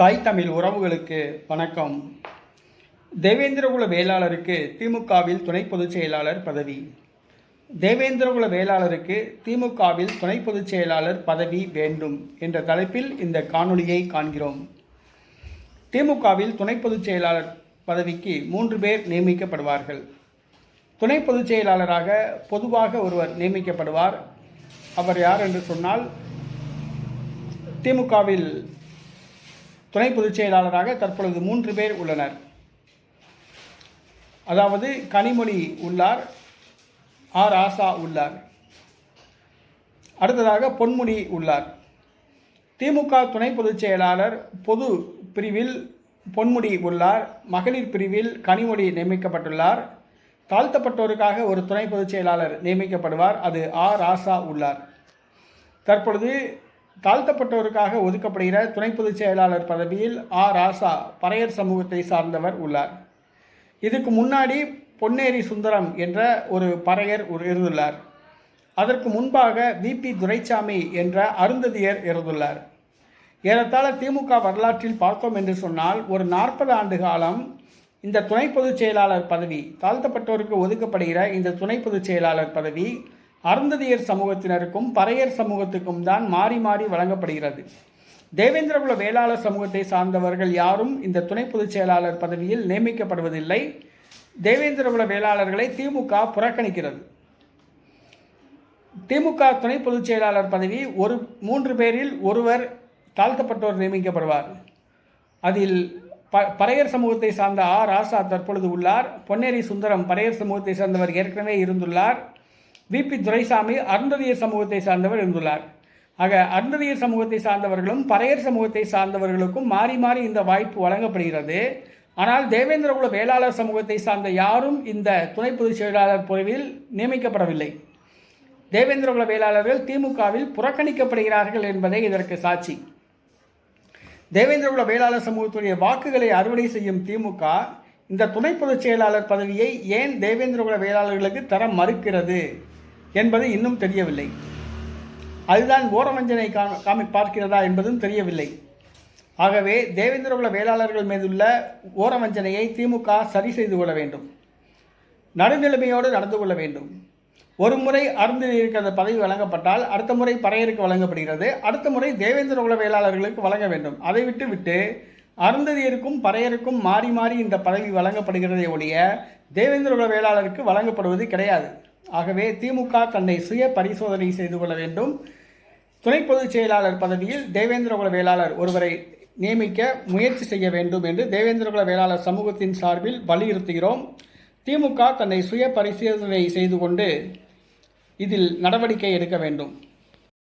தாய் தமிழ் உறவுகளுக்கு வணக்கம். தேவேந்திரகுல வேளாளருக்கு திமுகவில் துணை பொதுச் செயலாளர் பதவி. தேவேந்திரகுல வேளாளருக்கு திமுகவில் துணை பொதுச் செயலாளர் பதவி வேண்டும் என்ற தலைப்பில் இந்த காணொளியை காண்கிறோம். திமுகவில் துணை பொதுச் செயலாளர் பதவிக்கு மூன்று பேர் நியமிக்கப்படுவார்கள். துணை பொதுச் செயலாளராக பொதுவாக ஒருவர் நியமிக்கப்படுவார். அவர் யார் என்று சொன்னால் திமுகவில் துணை பொதுச் செயலாளராக தற்பொழுது மூன்று பேர் உள்ளனர். அதாவது கனிமொழி உள்ளார் ஆர். ஆசா உள்ளார். அடுத்ததாக பொன்முடி உள்ளார். திமுக துணை பொதுச் செயலாளர் பொது பிரிவில் பொன்முடி உள்ளார் மகளிர் பிரிவில் கனிமொழி நியமிக்கப்பட்டுள்ளார். தாழ்த்தப்பட்டோருக்காக ஒரு துணை பொதுச் செயலாளர் நியமிக்கப்படுவார் அது ஆர். ஆசா உள்ளார். தற்பொழுது தாழ்த்தப்பட்டோருக்காக ஒதுக்கப்படுகிற துணை பொதுச் செயலாளர் பதவியில் ஆ. ராசா பறையர் சமூகத்தை சார்ந்தவர் உள்ளார். இதுக்கு முன்னாடி பொன்னேரி சுந்தரம் என்ற ஒரு பறையர் ஒரு இருந்துள்ளார். அதற்கு முன்பாக விபி துரைசாமி என்ற அருந்ததியர் இருந்துள்ளார். ஏறத்தாழ திமுக வரலாற்றில் பார்த்தோம் என்று சொன்னால் ஒரு நாற்பது ஆண்டு காலம் இந்த துணை பொதுச் செயலாளர் பதவி தாழ்த்தப்பட்டோருக்கு ஒதுக்கப்படுகிற இந்த துணை பொதுச் செயலாளர் பதவி அருந்ததியர் சமூகத்தினருக்கும் பறையர் சமூகத்துக்கும் தான் மாறி மாறி வழங்கப்படுகிறது. தேவேந்திரகுல வேளாளர் சமூகத்தை சார்ந்தவர்கள் யாரும் இந்த துணை பொதுச் செயலாளர் பதவியில் நியமிக்கப்படுவதில்லை. தேவேந்திரகுல வேளாளர்களை திமுக புறக்கணிக்கிறது. திமுக துணை பொதுச் செயலாளர் பதவி ஒரு மூன்று பேரில் ஒருவர் தாழ்த்தப்பட்டோர் நியமிக்கப்படுவார். அதில் ப பறையர் சமூகத்தை சார்ந்த ஆ ராசா தற்பொழுது உள்ளார். பொன்னேரி சுந்தரம் பறையர் சமூகத்தை சார்ந்தவர் ஏற்கனவே இருந்துள்ளார். விபி துரைசாமி அருந்ததியர் சமூகத்தை சார்ந்தவர் இருந்துள்ளார். ஆக அருந்ததியர் சமூகத்தை சார்ந்தவர்களும் பறையர் சமூகத்தை சார்ந்தவர்களுக்கும் மாறி மாறி இந்த வாய்ப்பு வழங்கப்படுகிறது. ஆனால் தேவேந்திரகுல வேளாளர் சமூகத்தை சார்ந்த யாரும் இந்த துணை பொதுச் செயலாளர் பொறிவில் நியமிக்கப்படவில்லை. தேவேந்திரகுல வேளாளர்கள் திமுகவில் புறக்கணிக்கப்படுகிறார்கள் என்பதே இதற்கு சாட்சி. தேவேந்திரகுல வேளாளர் சமூகத்துடைய வாக்குகளை அறுவடை செய்யும் திமுக இந்த துணை பொதுச் செயலாளர் பதவியை ஏன் தேவேந்திரகுல வேளாளர்களுக்கு தர மறுக்கிறது? என்பது இன்னும் தெரியவில்லை. அதுதான் ஓரவஞ்சனை காமி காமி பார்க்கிறதா என்பதும் தெரியவில்லை. ஆகவே தேவேந்திரகுல வேளாளர்கள் மீதுள்ள ஓரவஞ்சனையை திமுக சரி செய்து கொள்ள வேண்டும். நடுநிலைமையோடு நடந்து கொள்ள வேண்டும். ஒரு முறை அருந்ததியருக்கு அந்த பதவி வழங்கப்பட்டால் அடுத்த முறை பறையருக்கு வழங்கப்படுகிறது. அடுத்த முறை தேவேந்திரகுல வேளாளர்களுக்கு வழங்க வேண்டும். அதை விட்டு விட்டு அருந்ததியருக்கும் பறையருக்கும் மாறி மாறி இந்த பதவி வழங்கப்படுகிறதே ஒழிய தேவேந்திரகுல வேளாளருக்கு வழங்கப்படுவது கிடையாது. ஆகவே திமுக தன்னை சுய பரிசோதனை செய்து கொள்ள வேண்டும். துணை பொதுச் செயலாளர் பதவியில் தேவேந்திரகுல வேளாளர் ஒருவரை நியமிக்க முயற்சி செய்ய வேண்டும் என்று தேவேந்திரகுல வேளாளர் சமூகத்தின் சார்பில் வலியுறுத்துகிறோம். திமுக தன்னை சுய பரிசோதனை செய்து கொண்டு இதில் நடவடிக்கை எடுக்க வேண்டும்.